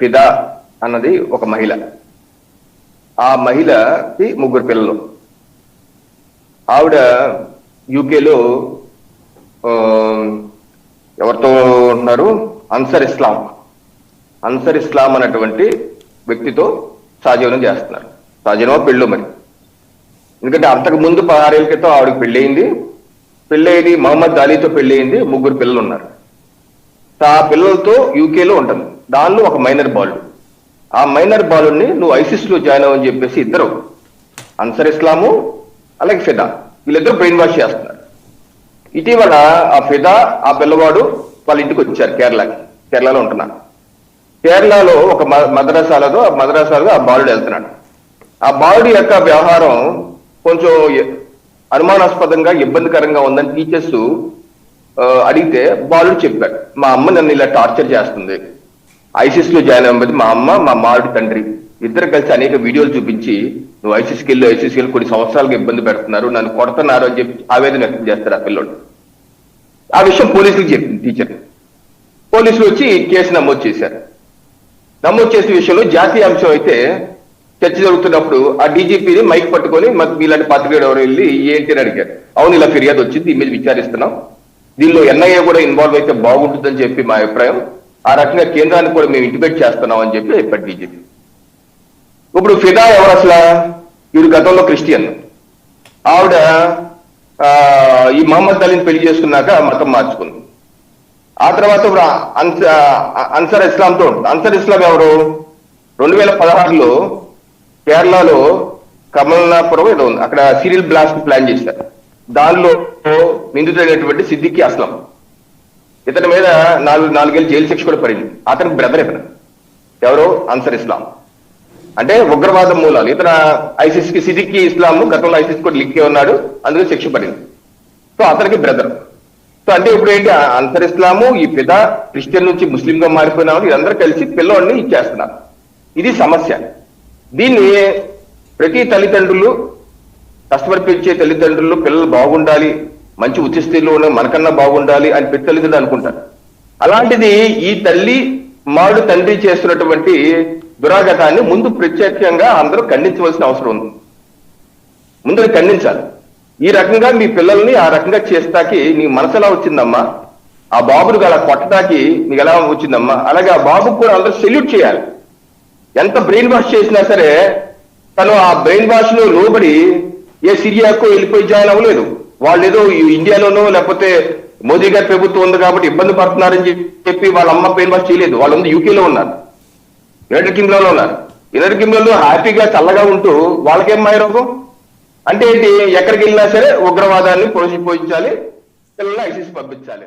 ఫిదా అన్నది ఒక మహిళ. ఆ మహిళకి ముగ్గురు పిల్లలు. ఆవిడ యూకేలో ఎవరితో ఉన్నారు? అన్సర్ ఇస్లాం. అన్సర్ ఇస్లాం అనేటువంటి వ్యక్తితో సహజీవనం చేస్తున్నారు. సహజీవనం పెళ్ళు మరి. ఎందుకంటే అంతకు ముందు పదహారేళ్ళ క్రితం ఆవిడకి పెళ్ళయింది. పెళ్ళయింది మహమ్మద్ అలీతో పెళ్ళయింది ముగ్గురు పిల్లలు ఉన్నారు ఆ పిల్లలతో యూకేలో ఉంటుంది. దానిలో ఒక మైనర్ బాలుడు ఆ మైనర్ బాలుడిని నువ్వు ఐసిస్లో జాయిన్ అవ్వని చెప్పేసి ఇద్దరు అన్సర్ ఇస్లాము అలాగే ఫిదా. వీళ్ళిద్దరు బ్రెయిన్ వాష్ చేస్తున్నారు. ఇటీవల ఆ ఫిదా ఆ పిల్లవాడు వాళ్ళ ఇంటికి వచ్చారు కేరళకి. కేరళలో ఉంటున్నారు కేరళలో ఒక మ- ఆ మద్రాసాలో ఆ బాలుడు వెళ్తున్నాడు. ఆ బాలుడి యొక్క వ్యవహారం కొంచెం అనుమానాస్పదంగా ఇబ్బందికరంగా ఉందని టీచర్స్ అడిగితే బాలుడు చెప్పాడు మా అమ్మ నన్ను ఇలా టార్చర్ చేస్తుంది. ఐసిస్లో జాయిన్ అవ్వబోతే మా అమ్మ మా మారుడి తండ్రి ఇద్దరు కలిసి అనేక వీడియోలు చూపించి నువ్వు ఐసిస్కి వెళ్ళి ఐసిస్కి వెళ్ళి కొన్ని సంవత్సరాలకు ఇబ్బంది పెడుతున్నారు నన్ను కొడుతున్నారు అని చెప్పి ఆవేదన వ్యక్తం చేస్తారు ఆ పిల్లోడు. ఆ విషయం పోలీసులకు చెప్పింది టీచర్ పోలీసులు వచ్చి కేసు నమోదు చేశారు. నమోదు చేసిన విషయంలో జాతీయ అంశం అయితే చర్చ జరుగుతున్నప్పుడు ఆ డీజీపీని మైక్ పట్టుకొని మాకు మీలాంటి పత్రికేయుడు ఎవరు వెళ్ళి ఏంటి అని అడిగారు. అవును ఇలా ఫిర్యాదు వచ్చింది దీని మీద విచారిస్తున్నాం. దీనిలో ఎన్ఐఏ కూడా ఇన్వాల్వ్ అయితే బాగుంటుందని చెప్పి మా అభిప్రాయం. ఆ రకంగా కేంద్రాన్ని కూడా మేము ఇంటిమేట్ చేస్తున్నాం అని చెప్పి చెప్పాడు బీజేపీ ఇప్పుడు ఫిదా ఎవరు అసలు? వీరు గతంలో క్రిస్టియన్. ఆవిడ ఆ, ఈ మహమ్మద్ అలీని పెళ్ళి చేసుకున్నాక మతం మార్చుకుంది. ఆ తర్వాత ఇప్పుడు అన్సర్ ఇస్లాంతో అన్సర్ ఇస్లాం ఎవరు? రెండు వేల పదహారులో కేరళలో కమల్నాపురం ఏదో ఉంది. అక్కడ సీరియల్ బ్లాస్ట్ ప్లాన్ చేశారు. దానిలో నిందితుడైనటువంటి సిద్దికి అస్లాం. ఇతని మీద నాలుగు నాలుగేళ్ళు జైలు శిక్ష కూడా పడింది. అతనికి బ్రదర్ ఇతను. ఎవరు? Answer Islam. అంటే ఉగ్రవాదం మూలాలు. ఇతర ఐసిస్కి సిద్దికి ఇస్లాం గతంలో ఐసిస్ కూడా లిక్కే ఉన్నాడు. అందుకే శిక్ష పడింది. సో అతనికి బ్రదర్ సో అంటే ఇప్పుడు ఏంటి? అన్సర్ ఇస్లాము ఈ పిద క్రిస్టియన్ నుంచి ముస్లిం గా మారిపోయిన కలిసి పిల్లోడిని ఇచ్చేస్తున్నారు. ఇది సమస్య. దీన్ని ప్రతి తల్లిదండ్రులు కస్టమర్ పిలిచే తల్లిదండ్రులు పిల్లలు బాగుండాలి మంచి ఉच्च స్థితిలో ఉన్న మనకన్నా బాగుండాలి అని ప్రతి తల్లిదండ్రులు అనుకుంటారు అలాంటిది ఈ తల్లి మాడు తండ్రి చేస్తున్నటువంటి దురాగతాన్ని ముందు ప్రత్యేకంగా అందరూ ఖండించవలసిన అవసరం ఉంది. ముందు ఖండించాలి. ఈ రకంగా మీ పిల్లల్ని ఆ రకంగా చేస్తాకి నీ మనసు ఎలా వచ్చిందమ్మా? ఆ బాబుని అలా కొట్టడానికి నీకు ఎలా వచ్చిందమ్మా? అలాగే ఆ బాబుకు కూడా అందరూ సెల్యూట్ చేయాలి. ఎంత బ్రెయిన్ వాష్ చేసినా సరే తను ఆ బ్రెయిన్ వాష్లో లోబడి ఏ సిరియాకో వెళ్ళిపోయి జాయిన్ అవ్వలేదు. వాళ్ళు ఏదో ఈ ఇండియాలోనో లేకపోతే మోదీ గారి ప్రభుత్వం ఉంది కాబట్టి ఇబ్బంది పడుతున్నారని చెప్పి వాళ్ళ అమ్మ పెయిన్ వాష్ చేయలేదు. వాళ్ళు ఉంది యూకేలో ఉన్నారు. యునైటెడ్ కింగ్డమ్లో ఉన్నారు. యునైటెడ్ కింగ్డమ్లో హ్యాపీగా చల్లగా ఉంటూ వాళ్ళకేం మాయ రోగం అంటే ఏంటి? ఎక్కడికి వెళ్ళినా సరే ఉగ్రవాదాన్ని పోషించాలి పిల్లల్ని ఐసీసీ పంపించాలి.